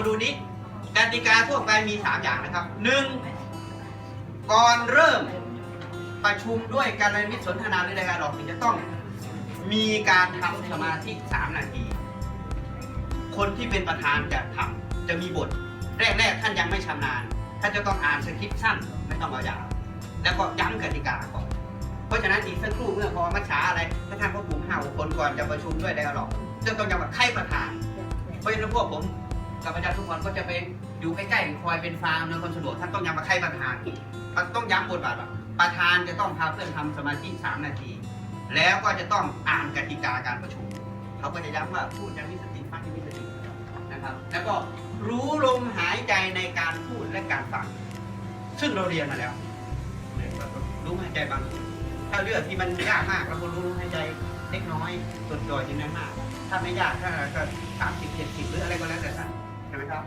โมดูนี้กติกาทั่วไปมี 3 อย่างนะครับหนึ่งก่อนเริ่มประชุมด้วยการเรียนมิตรสนทนาหรือรายการหลอกจะต้องมีการทำสมาธิ 3 นาที คนที่เป็นประธานจะทำจะมีบท แรก ๆ ท่านยังไม่ชำนาญ ท่านจะต้องอ่านสคริปต์สั้นไม่ต้องเอายาวแล้วก็ย้ำกติกาก่อน เพราะฉะนั้นอีกสักครู่เมื่อพอมัชชาอะไรถ้าท่านพ่อปู่ห้าคนก่อนจะประชุมด้วยได้หรอกจะต้องยังแบบใครประธานเพราะฉะนั้นพวกผม กับอาจารย์ทุกคนก็จะไปอยู่ใกล้ๆคอยเป็นฟาร์มในความสะดวกท่านต้องย้ำมาใครประธานมันต้องย้ำบทบาทว่าประธานจะต้องพาเพื่อนทำสมาธิสามนาที แล้วก็จะต้องอ่านกติกาการประชุม เขาก็จะย้ำว่าพูดอยังมีสติฟังอยังมีสตินะครับ แล้วก็รู้ลมหายใจในการพูดและการฟังซึ่งเราเรียนมาแล้วรู้หายใจบางถ้าเรื่องที่มันยากมากเราก็รู้ลมหายใจเล็กน้อยส่วนย่อยที่นั้นมาก ถ้าไม่ยากถ้าก็สามสิบเจ็ดสิบหรืออะไรก็แล้วแต่ท่าน ครับ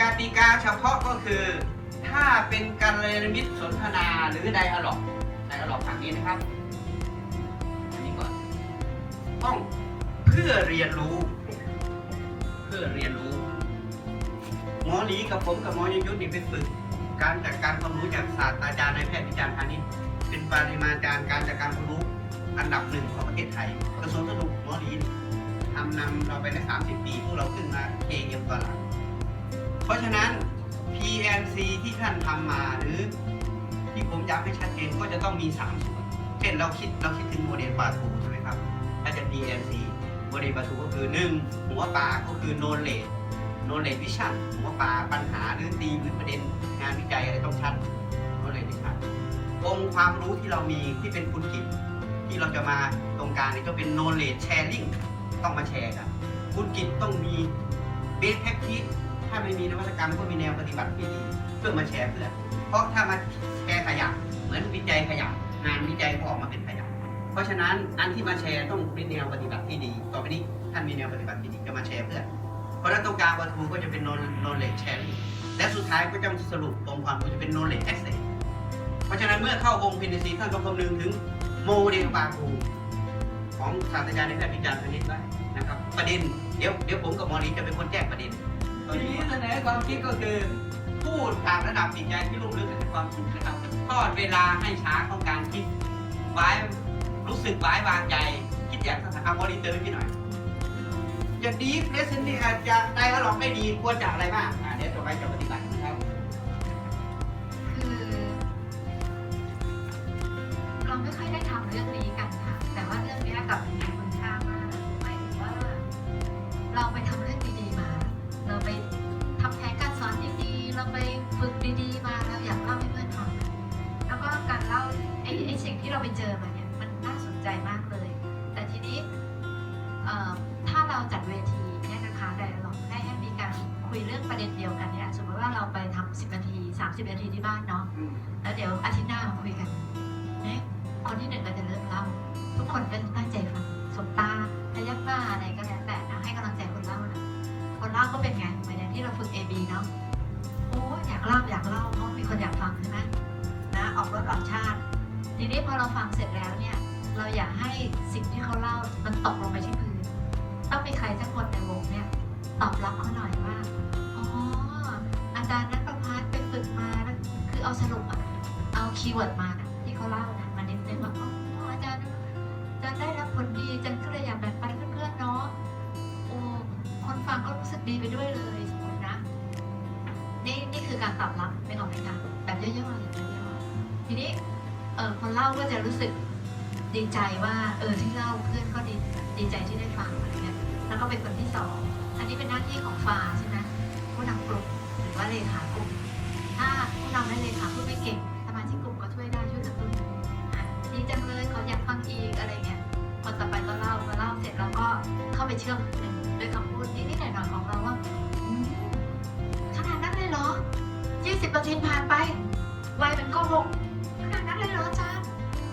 กติกาเฉพาะก็คือ ถ้าเป็นการเรียนมิตรสนทนาหรือไดอะล็อกไดอะล็อกทางนี้นะครับอันนี้ก่อนต้องเพื่อเรียนรู้ เพื่อเรียนรู้หมอหลีกับผมกับหมอยงยุทธนี่ไปฝึกการจัดการความรู้จากศาสตราจารย์ในายแพทย์วิจารณ์พาณิชย์เป็นปริมาจารย์การจัดการความรู้อันดับหนึ่งของประเทศไทยกระทรวงสาธารณสุขหมอหลี ทำนำเราไปได้30 ปีพวกเราขึ้นมาเองยังตอนหลังเพราะฉะนั้น PNC ที่ท่านทำมาหรือที่ผมย้ำให้ชัดเจนก็จะต้องมี 3 ส่วน เช่นเราคิดเราคิดถึงโมเดลปลาทูใช่ไหมครับ ถ้าจะ PNC โมเดลปลาทูก็คือ 1 หัวปลาก็คือ knowledge knowledge vision หัวปลาปัญหาหรือธีมหรือประเด็นงานวิจัยอะไรต้องชัด knowledge vision องค์ความรู้ที่เรามีที่เป็นคุณกิจที่เราจะมาตรงกลางนี่ก็เป็น knowledge sharing ต้องมาแชร์กันคุณกิจต้องมี best practice ถ้าไม่มีนวัตกรรมก็มีแนวปฏิบัติที่ดีเพื่อมาแชร์เพื่อนเพราะถ้ามาแชร์ขยะเหมือนวิจัยขยะงานวิจัยก็ออกมาเป็นขยะเพราะฉะนั้นอันที่มาแชร์ต้องเป็นแนวปฏิบัติที่ดี ต่อไปนี้ท่านมีแนวปฏิบัติที่ดีจะมาแชร์เพื่อนเพราะนั้นตรงกลางวัตถุก็จะเป็น knowledge sharing และสุดท้ายก็จะสรุปองค์ความรู้จะเป็น knowledge access เพราะฉะนั้นเมื่อเข้าองค์พินซีท่านก็คำนึงถึงโมเดลปาภูของศาสตราจารย์ในแพทย์วิจารณ์คณิตไว้ นะครับ ประเด็นเดี๋ยวเดี๋ยวผมกับหมอลีจะเป็นคนแจ้งประเด็นทีนี้เสนอความคิดก็คือ พูดตามระดับจิตใจที่ลุ่มลึกในความคิดนะครับทอดเวลาให้ช้าของการคิดไว้รู้สึกไว้วางใจ คิดอย่างสถานบริเตอร์พี่หน่อยอย่าดีเลสเซนที่อาจจะได้ก็ลองไม่ดีควรจะอะไรบ้างอ่าเดี๋ยวต่อไปจะปฏิบัติ นาที30นาทีที่บ้านเนาะแล้วเดี๋ยวอาทิตย์หน้ามาคุยกันเนี่ยคนที่หนึ่งก็จะเริ่มเล่าทุกคนก็ตั้งใจฟังสบตาพยักหน้าอะไรก็แล้วแต่นะให้กำลังใจคนเล่านะคนเล่าก็เป็นไงเหมือนอย่างที่เราฝึก A B เนาะโอ้อยากเล่าอยากเล่าเพราะมีคนอยากฟังใช่ไหมนะออกรถออกชาติ ทีนี้พอเราฟังเสร็จแล้วเนี่ย เราอยากให้สิ่งที่เขาเล่ามันตกลงไปที่พื้นต้องมีใครสักคนในวงเนี่ยตอบรับเขาหน่อยว่าอ๋ออาจารย์นัทประ คือเอาสรุปอะเอาคีย์เวิร์ดมานะที่เขาเล่านะมานิดนึงว่าอ๋ออาจารย์อาจารย์ได้รับผลดีอาจารย์ก็เลยอยากแบ่งปันเพื่อนๆเนาะโอ้คนฟังก็รู้สึกดีไปด้วยเลยสมมตินะนี่นี่คือการตอบรับไม่ออกไหมคะแบบย่อๆอย่างย่อๆทีนี้เออคนเล่าก็จะรู้สึกดีใจว่าเออที่เล่าเพื่อนก็ดีดีใจที่ได้ฟังอะไรเงี้ยแล้วก็เป็นคนที่สองอันนี้เป็นหน้าที่ของฟ้าใช่ไหมผู้นำกลุ่มหรือว่าเลขา กลุ่มถ้าผู้นำและเลขาพูดไม่เก่งสมาชิกกลุ่มก็ช่วยได้ช่วยกระตุ้นอะดีจังเลยเขาอยากฟังอีกอะไรเงี้ยคนต่อไปก็เล่าพอเล่าเสร็จเราก็เข้าไปเชื่อมด้วยคำพูดนิดๆหน่อยๆของเราว่าขนาดนั้นเลยเหรอ20นาทีผ่านไปไวเป็นโก็หกขนาดนั้นเลยเหรออาจารย์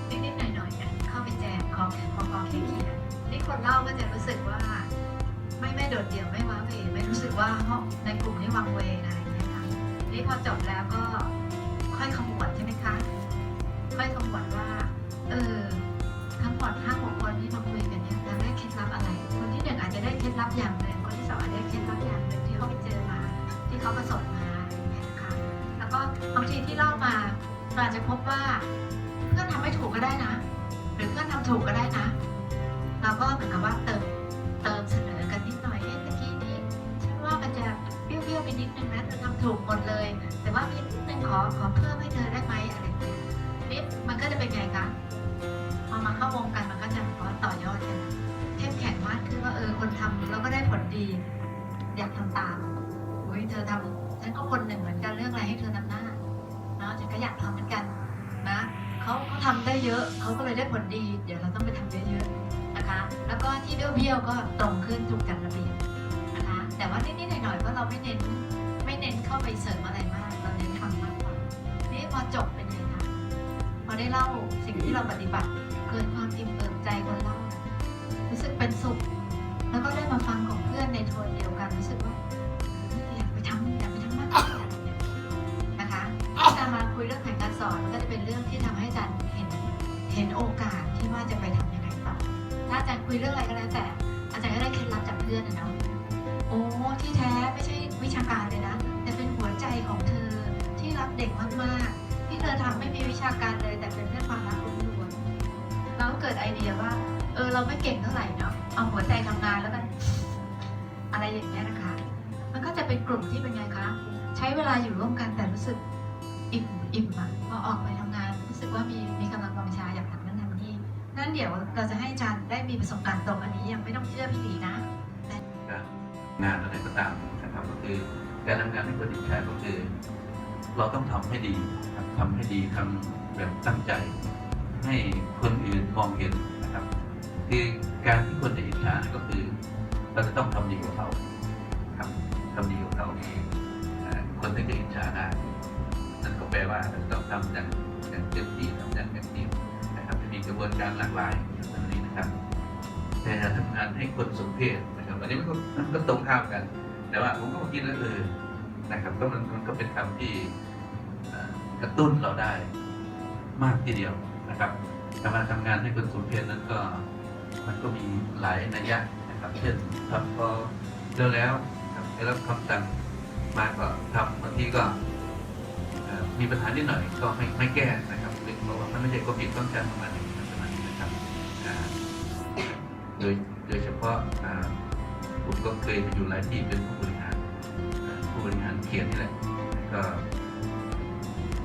นิดๆหน่อยๆเนี่ยเข้าไปแจมขอขอขอเขียนนี่คนเล่าก็จะรู้สึกว่า ไม่ไม่โดดเดี่ยวไม่ว้าเหวไม่รู้สึกว่าห้องในกลุ่มนี้วังเวงอะไรอย่างเงี้ยค่ะนี่พอจบแล้วก็ เนาะฉันก็อยากทำเหมือนกันนะเขาเขาทำได้เยอะเขาก็เลยได้ผลดี เดี๋ยวเราต้องไปทำเยอะๆนะคะ แล้วก็ที่เบี้ยวๆก็ตรงขึ้นถูกจัดระเบียบนะคะ แต่ว่านิดๆหน่อยๆก็เราไม่เน้นไม่เน้นเข้าไปเสริมอะไรมากเราเน้นทำมากกว่านี่พอจบเป็นไงคะพอได้เล่าสิ่งที่เราปฏิบัติเกิดความอิ่มเอิบใจคนเล่ารู้สึกเป็นสุข แล้วก็ได้มาฟังของเพื่อนในโทนเดียวกันรู้สึกว่า เรื่องที่ทำให้จารย์เห็นเห็นโอกาสที่ว่าจะไปทำยังไงต่อถ้าอาจารย์คุยเรื่องอะไรก็แล้วแต่ อาจารย์ก็ได้เคล็ดลับจากเพื่อนนะเนาะโอ้ที่แท้ไม่ใช่วิชาการเลยนะ แต่เป็นหัวใจของเธอที่รักเด็กมากๆ ที่เธอทำไม่มีวิชาการเลย แต่เป็นเรื่องความรักล้วนๆเราก็เกิดไอเดียว่า เออเราไม่เก่งเท่าไหร่เนาะเอาหัวใจทำงานแล้วกันอะไรอย่างเงี้ยนะคะ มันก็จะเป็นกลุ่มที่เป็นไงคะ ใช้เวลาอยู่ร่วมกันแต่รู้สึกอิ่ม อิ่มอะพอออกไปทำงานรู้สึกว่ามีมีกำลังวังชาอยากทำนั่นทำนี่นั่นเดี๋ยวเราจะให้อาจารย์ได้มีประสบการณ์ตรงอันนี้ยังไม่ต้องเชื่อพี่หลีนะงานอะไรก็ตามนะครับก็คือการทำงานให้คนอื่นช้ก็คือ เราต้องทำให้ดีครับทำให้ดีทำแบบตั้งใจ ให้คนอื่นมองเห็นนะครับ คือการที่คนจะอิจฉาก็คือ เราจะต้องทำดีกว่าเขาครับทำดีกว่าเขาเอ่อคนที่จะอิจฉาได้นั่นก็แป ลว่าเราต้องทำอย่างอย่างเต็มที่ทำอย่างเต็มที่นะครับจะมีกระบวนการหลากหลายแบบนี้นะครับแต่ทำงานให้คนสมเพศนะครับอันนี้มันก็มันก็ตรงข้ามกัน แต่ว่าผมก็มาคิดแล้วเออนะครับ ก็มันมันก็เป็นคำที่กระตุ้นเราได้มากทีเดียวนะครับการทำงานให้คนสมเพศนั้นก็มันก็มีหลายนัยยะนะครับ เช่นทำพอเร็วแล้วได้รับคำสั่งมาก็ทำบางทีก็ มีปัญหานิดหน่อยก็ไม่ไม่แก้นะครับเพราะว่ามันไม่ใช่ความผิดต้องการประมาณนี้นะครับโดยโดยเฉพาะผมก็เคยไปอยู่หลายที่เป็นผู้บริหารผู้บริหารเขียนนี่แหละก็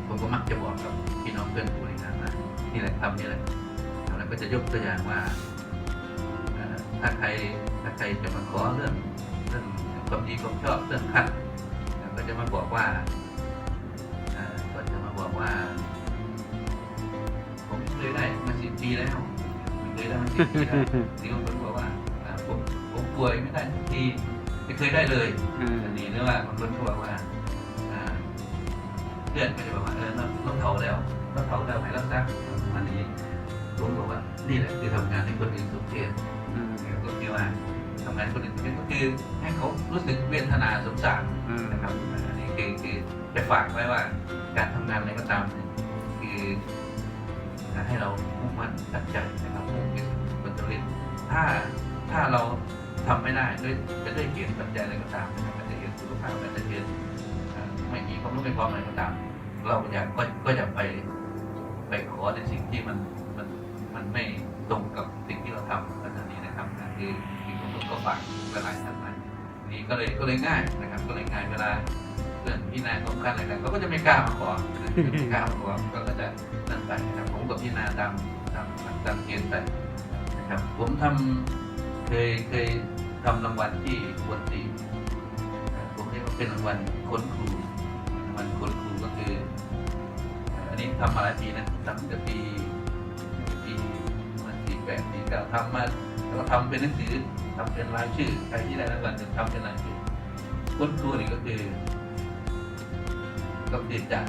ผมก็มักจะบอกกับพี่น้องเพื่อนผู้บริหารว่านี่แหละทำนี่แหละแล้วก็จะยกตัวอย่างว่าถ้าใครถ้าใครจะมาขอเรื่องเรื่องความดีความชอบเรื่องขั้นก็จะมาบอกว่า บอกว่า ผมเคยได้มาสิบปีแล้วผมเคยได้มาสิบปีแล้วนี่บางคนบอกว่าอ่าผมผมป่วยไม่ได้ทุกทีไม่เคยได้เลยอันนี้หรือว่าบางคนก็บอกว่าอ่าเพื่อนก็จะบอกว่าเออเราเราเผาแล้วเราเผาแล้วไหมรักษาอันนี้ผมบอกว่านี่แหละคือทำงานให้คนอื่นสุขเทศก็คือว่า ทำงานคนอื่นก็คือให้เขารู้สึกเวทนาสงสารนะครับอันนี้คือคือจะฝากไว้ว่าการทำงานอะไรก็ตามคือให้เรามุ่งมั่นตั้งใจนะครับมุ่งไปสู่ผลสำเร็จถ้าถ้าเราทำไม่ได้ด้วยจะด้วยเหตุปัจจัยอะไรก็ตามนะครับอาจจะเหตุสุขภาพอาจจะเหตุไม่มีความรู้ไม่พร้อมอะไรก็ตาม เราอยากก็ก็จะไปไปขอในสิ่งที่มันมันมันไม่ตรงกับสิ่งที่เราทำขณะนี้นะครับคือ ก็ฝากหลายๆท่านมานี่ก็เลยก็เลยง่ายนะครับ ก็เลยง่ายเวลาเรื่องพี่นาต้องการอะไรกันเขาก็จะไม่กล้ามาขอไม่กล้ามาขอก็จะนั่นไปนะครับผมกับพี่นาตามตามตามเกณฑ์ไปนะครับ ผมทำเคยเคยทำรางวัลที่ควรตีผมเรียกว่าเป็นรางวัลคนครูรางวัลคนครูก็คือ อันนี้ทำมาหลายปีนะตั้งแต่ปีปีมันสี่แปดปีเก้าทำมาแล้วก็ทำเป็นหนังสือ ทำเป็นรายชื่อใครที่ได้รางวัลจะทำเป็นรายชื่อคนครูนี่ก็คือก็คือจะ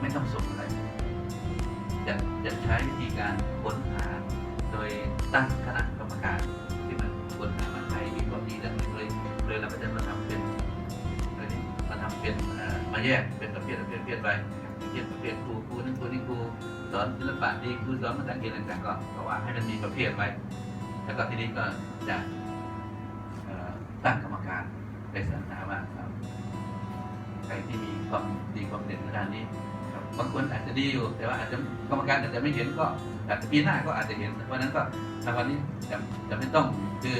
ไม่ต้องส่งอะไรจะจะใช้วิธีการค้นหา โดยตั้งคณะกรรมการที่มันค้นหามาใครมีความดีเรื่องอะไรเลยเลยเราก็จะมาทำเป็นเอ่มาทำเป็นเอ่อมาแยกเป็นประเภทประเภทประเภทไปประเภทประเภทครูครูนั่นครูนี่ครูสอนศิลปะดีครูสอนภาษาอังกฤษต่างๆก็ว่าให้มันมีประเภทไว้ แล้วก็ทีนี้ก็จะตั้งกรรมการไปสรรหาว่าครับใครที่มีความดีความเด่นในด้านนี้ครับบางคนอาจจะดีอยู่ แต่ว่าอาจจะกรรมการอาจจะไม่เห็นก็อาจจะปีหน้าก็อาจจะเห็นเพราะนั้นก็รางวัลนี้จะจะไม่ต้องคือ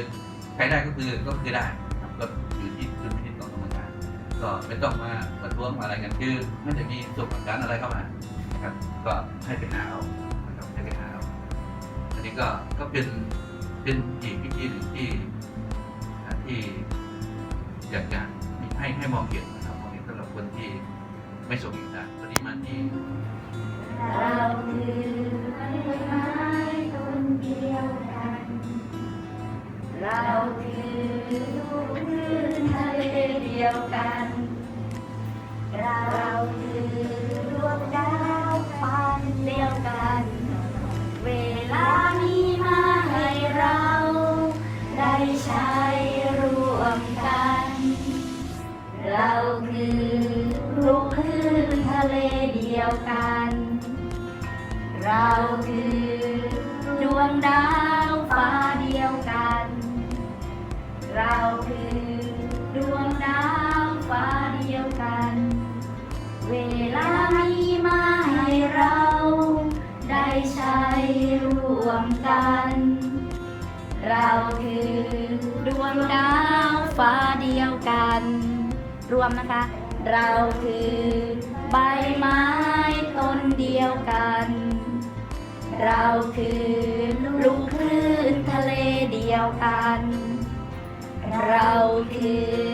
ใครได้ก็คือก็คือได้ครับก็อยู่ที่ดุลพินิจของกรรมการก็ไม่ต้องมาประท้วงอะไรกันคือไม่ได้มีส่วนประกันอะไรเข้ามาครับ ก็ให้ไปหาเอานะครับให้ไปหาเอาอันนี้ก็ก็เป็น เป็นอีกวิธีหนึ่งที่ที่อยากจะให้ให้มองเห็นนะครับมองเห็นสำหรับคนที่ไม่ส่งเอกสารตอนนี้มาที่เราคือต้นไม้ต้นเดียวกัน เราคือลูกคลื่นทะเลเดียวกัน เราคือดวงดาวฟันเดียวกัน เวลา เลเดียวกัน เราคือดวงดาวฟ้าเดียวกัน เราคือดวงดาวฟ้าเดียวกัน เวลามีมาให้เราได้ใช้ร่วมกัน เราคือดวงดาวฟ้าเดียวกัน รวมนะคะ เราคือ ใบไม้ต้นเดียวกัน เราคือลูกคลื่นทะเลเดียวกัน เราคือ